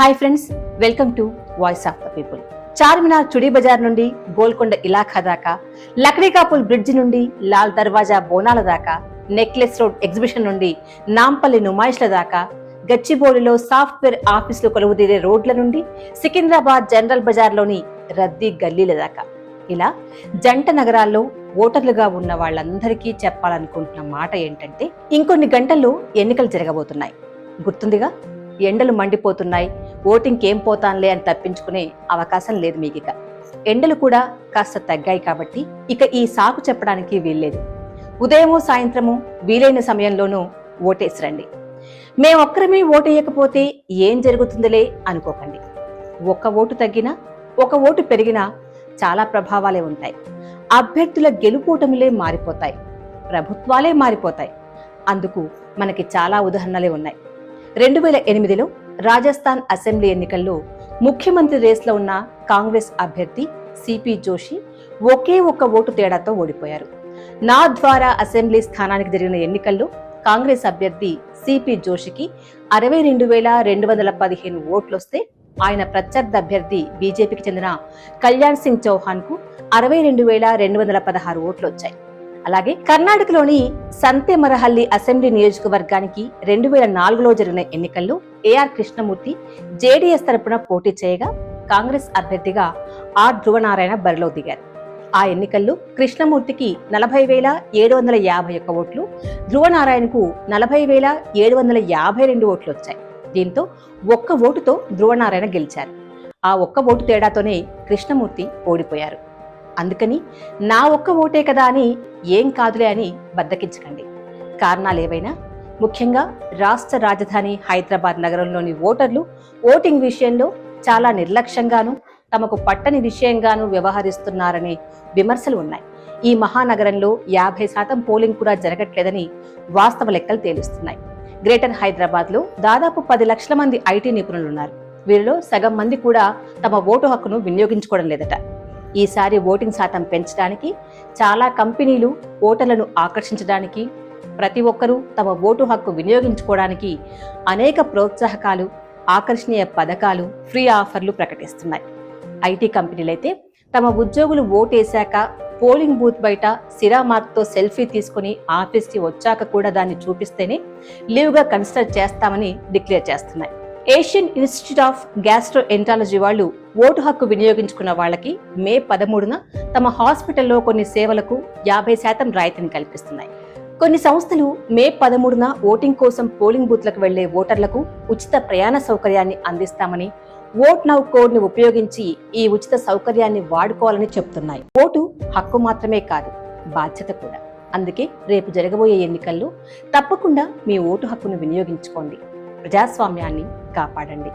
Hi friends welcome to voice of the people Charminar Chudi Bazaar నుండి గోల్కొండ ఇలాఖా దాకా లక్డీకాపుల్ bridge నుండి లాల్ దర్వాజా బోనాల దాకా నెక్లెస్ రోడ్ ఎగ్జిబిషన్ నుండి నాంపల్లి నుమాయిష్ల దాకా గచ్చిబౌలిలో సాఫ్ట్వేర్ ఆఫీసులు కొలువుదీరే రోడ్ల నుండి సికింద్రాబాద్ జనరల్ బజార్లోని రద్దీ గల్లీల దాకా. ఇలా జంట నగరాల్లో ఓటర్లుగా ఉన్న వాళ్ళందరికీ చెప్పాలనుకుంటున్న మాట ఏంటంటే ఇంకొన్ని గంటల్లో ఎన్నికలు జరగబోతున్నాయి. గుర్తుందిగా? ఎండలు మండిపోతున్నాయి ఓటింగ్కి ఏం పోతాంలే అని తప్పించుకునే అవకాశం లేదు మీకు ఇక ఎండలు కూడా కాస్త తగ్గాయి కాబట్టి ఇక ఈ సాకు చెప్పడానికి వీల్లేదు. ఉదయము సాయంత్రము వీలైన సమయంలోనూ ఓటేసి రండి మేమొక్కరమే ఓటేయకపోతే ఏం జరుగుతుందిలే అనుకోకండి. ఒక్క ఓటు తగ్గినా ఒక ఓటు పెరిగినా చాలా ప్రభావాలే ఉంటాయి. అభ్యర్థుల గెలుపోటములే మారిపోతాయి. ప్రభుత్వాలే మారిపోతాయి. అందుకు మనకి చాలా ఉదాహరణలే ఉన్నాయి. రెండు వేల ఎనిమిదిలో రాజస్థాన్ అసెంబ్లీ ఎన్నికల్లో ముఖ్యమంత్రి రేస్లో ఉన్న కాంగ్రెస్ అభ్యర్థి సిపి జోషి ఒకే ఒక్క ఓటు తేడాతో ఓడిపోయారు. నా ద్వారా అసెంబ్లీ స్థానానికి జరిగిన ఎన్నికల్లో కాంగ్రెస్ అభ్యర్థి సిపి జోషికి అరవై రెండు వేల రెండు వందల పదిహేను ఓట్లు వస్తే ఆయన ప్రత్యర్థి అభ్యర్థి బీజేపీకి చెందిన కళ్యాణ్ సింగ్ చౌహాన్కు అరవై రెండు వేల రెండు వందల పదహారు ఓట్లు వచ్చాయి అలాగే కర్ణాటకలోని సంతేమరహల్లి అసెంబ్లీ నియోజకవర్గానికి రెండు వేల నాలుగులో జరిగిన ఎన్నికల్లో ఏఆర్ కృష్ణమూర్తి జేడీఎస్ తరపున పోటీ చేయగా కాంగ్రెస్ అభ్యర్థిగా ఆర్ ధ్రువనారాయణ బరిలో దిగారు. ఆ ఎన్నికల్లో కృష్ణమూర్తికి నలభై వేల ఏడు వందల యాభై ఒక్క ఓట్లు ధ్రువనారాయణకు నలభై వేల ఏడు వందల యాభై రెండు ఓట్లు వచ్చాయి. దీంతో ఒక్క ఓటుతో ధ్రువనారాయణ గెలిచారు. ఆ ఒక్క ఓటు తేడాతోనే కృష్ణమూర్తి ఓడిపోయారు. అందుకని నా ఒక్క ఓటే కదా అని ఏం కాదులే అని బద్దకించకండి. కారణాలు ఏవైనా ముఖ్యంగా రాష్ట్ర రాజధాని హైదరాబాద్ నగరంలోని ఓటర్లు ఓటింగ్ విషయంలో చాలా నిర్లక్ష్యంగాను తమకు పట్టని విషయంగాను వ్యవహరిస్తున్నారనే విమర్శలు ఉన్నాయి. ఈ మహానగరంలో యాభై శాతం పోలింగ్ కూడా జరగట్లేదని వాస్తవ లెక్కలు తేలుస్తున్నాయి. గ్రేటర్ హైదరాబాద్లో దాదాపు పది లక్షల మంది ఐటీ నిపుణులున్నారు. వీరిలో సగం మంది కూడా తమ ఓటు హక్కును వినియోగించుకోవడం లేదట. ఈసారి ఓటింగ్ శాతం పెంచడానికి చాలా కంపెనీలు ఓటర్లను ఆకర్షించడానికి ప్రతి ఒక్కరూ తమ ఓటు హక్కు వినియోగించుకోవడానికి అనేక ప్రోత్సాహకాలు ఆకర్షణీయ పథకాలు ఫ్రీ ఆఫర్లు ప్రకటిస్తున్నాయి. ఐటీ కంపెనీలైతే తమ ఉద్యోగులు ఓటేశాక పోలింగ్ బూత్ బయట సిరామార్క్తో సెల్ఫీ తీసుకుని ఆఫీస్కి వచ్చాక కూడా దాన్ని చూపిస్తేనే లీవ్గా కన్సిడర్ చేస్తామని డిక్లేర్ చేస్తున్నాయి. Asian institute of gastroenterology వాళ్ళు ఓటు హక్కు వినియోగించుకున్న వాళ్ళకి మే పదమూడున తమ హాస్పిటల్లో కొన్ని సేవలకు యాభై శాతం రాయితీని కల్పిస్తున్నాయి. కొన్ని సంస్థలు మే పదమూడున ఓటింగ్ కోసం పోలింగ్ బూత్లకు వెళ్ళే ఓటర్లకు ఉచిత ప్రయాణ సౌకర్యాన్ని అందిస్తామని ఓట్ నౌ కోడ్ని ఉపయోగించి ఈ ఉచిత సౌకర్యాన్ని వాడుకోవాలని చెప్తున్నాయి. ఓటు హక్కు మాత్రమే కాదు బాధ్యత కూడా. అందుకే రేపు జరగబోయే ఎన్నికల్లో తప్పకుండా మీ ఓటు హక్కును వినియోగించుకోండి. ప్రజాస్వామ్యాన్ని కాపాడండి.